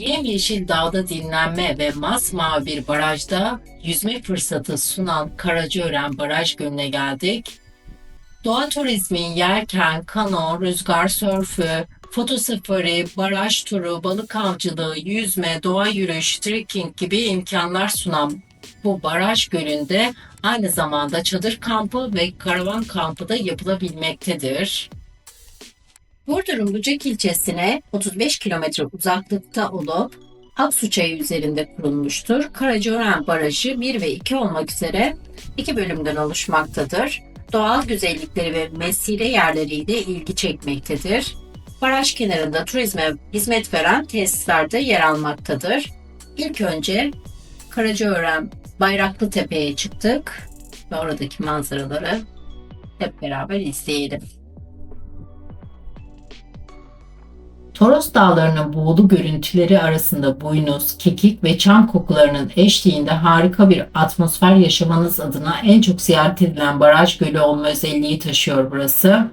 Yemyeşil dağda dinlenme ve masmavi bir barajda yüzme fırsatı sunan Karacaören Baraj Gölü'ne geldik. Doğa turizmi, yelken, kano, rüzgar sörfü, foto safari, baraj turu, balık avcılığı, yüzme, doğa yürüyüş, trekking gibi imkanlar sunan bu baraj gölünde aynı zamanda çadır kampı ve karavan kampı da yapılabilmektedir. Burdur'un Bucak ilçesine 35 kilometre uzaklıkta olup Aksu Çayı üzerinde kurulmuştur. Karacaören Barajı 1 ve 2 olmak üzere iki bölümden oluşmaktadır. Doğal güzellikleri ve mesire yerleriyle ilgi çekmektedir. Baraj kenarında turizme hizmet veren tesisler de yer almaktadır. İlk önce Karacaören Bayraklı Tepe'ye çıktık ve oradaki manzaraları hep beraber izleyelim. Toros Dağları'nın buğulu görüntüleri arasında buynuz, kekik ve çam kokularının eşliğinde harika bir atmosfer yaşamanız adına en çok ziyaret edilen baraj gölü olma özelliği taşıyor burası.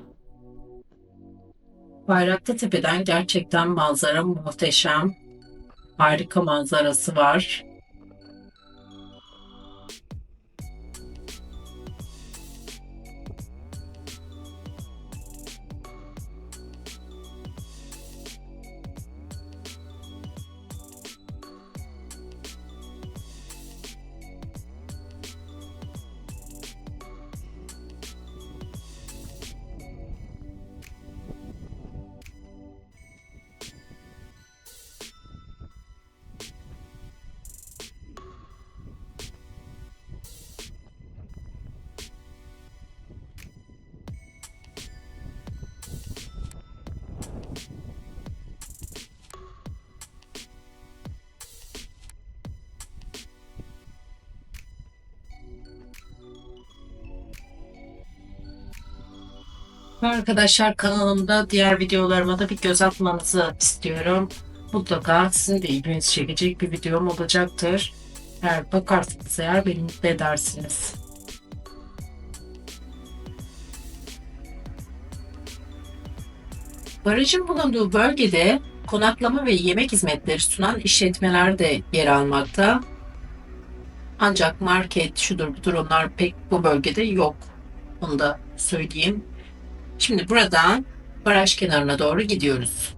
Bayraklı Tepe'den gerçekten manzara muhteşem. Harika manzarası var. Arkadaşlar kanalımda diğer videolarıma da bir göz atmanızı istiyorum. Mutlaka sizin de ilginizi çekecek bir videom olacaktır. Eğer bakarsanız eğer beni mutlu edersiniz. Barajın bulunduğu bölgede konaklama ve yemek hizmetleri sunan işletmeler de yer almakta. Ancak market, şudur budur onlar pek bu bölgede yok. Onu da söyleyeyim. Şimdi buradan baraj kenarına doğru gidiyoruz.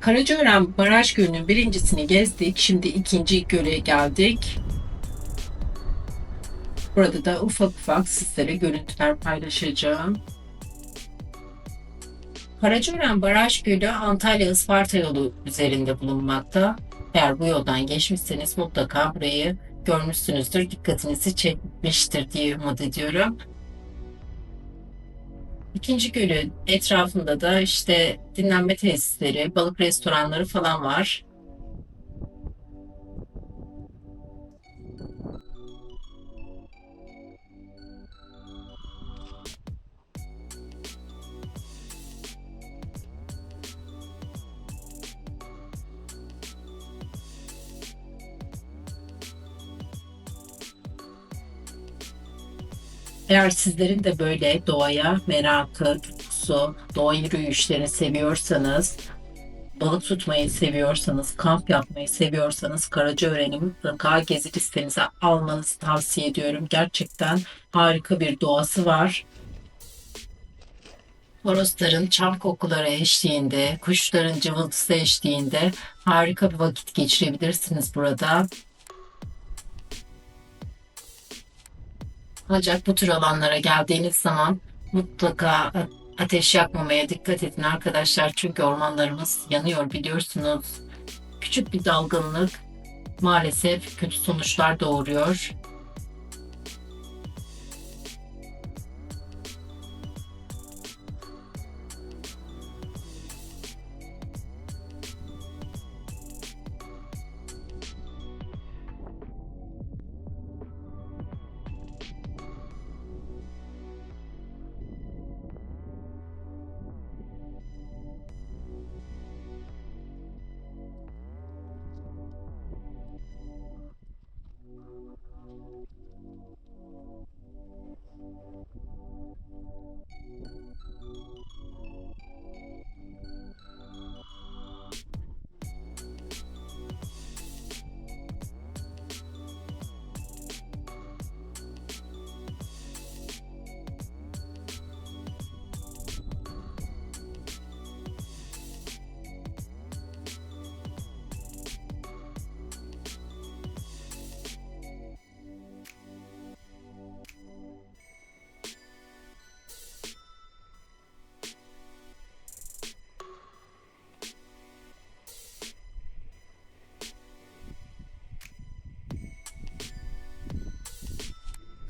Karacaören Baraj Gölü'nün birincisini gezdik. Şimdi ikinci göle geldik. Burada da ufak ufak sizlere görüntüler paylaşacağım. Karacaören Baraj Gölü Antalya-Isparta yolu üzerinde bulunmakta. Eğer bu yoldan geçmişseniz mutlaka burayı görmüşsünüzdür. Dikkatinizi çekmiştir diye umut ediyorum. İkinci gölün etrafında da işte dinlenme tesisleri, balık restoranları falan var. Eğer sizlerin de böyle doğaya merakı, tutkusu, doğa yürüyüşlerini seviyorsanız balık tutmayı seviyorsanız, kamp yapmayı seviyorsanız Karacaören'i mutlaka gezi listenize almanızı tavsiye ediyorum. Gerçekten harika bir doğası var. Horozların çam kokuları eşliğinde, kuşların cıvıltısı eşliğinde harika bir vakit geçirebilirsiniz burada. Ancak bu tür alanlara geldiğiniz zaman mutlaka ateş yakmamaya dikkat edin arkadaşlar. Çünkü ormanlarımız yanıyor biliyorsunuz. Küçük bir dalgınlık maalesef kötü sonuçlar doğuruyor.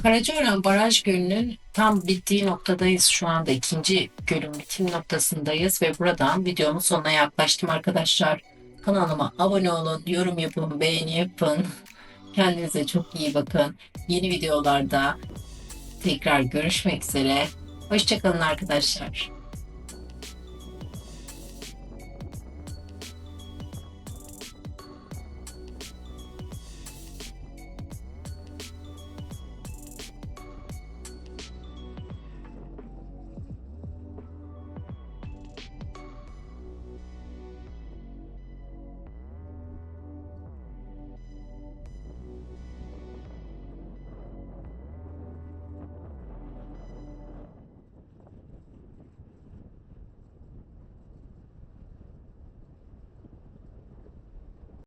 Karacaören Baraj Gölü'nün tam bittiği noktadayız şu anda. ikinci gölün bitim noktasındayız ve buradan videomun sonuna yaklaştım arkadaşlar. Kanalıma abone olun, yorum yapın, beğeni yapın. Kendinize çok iyi bakın. Yeni videolarda tekrar görüşmek üzere. Hoşçakalın arkadaşlar.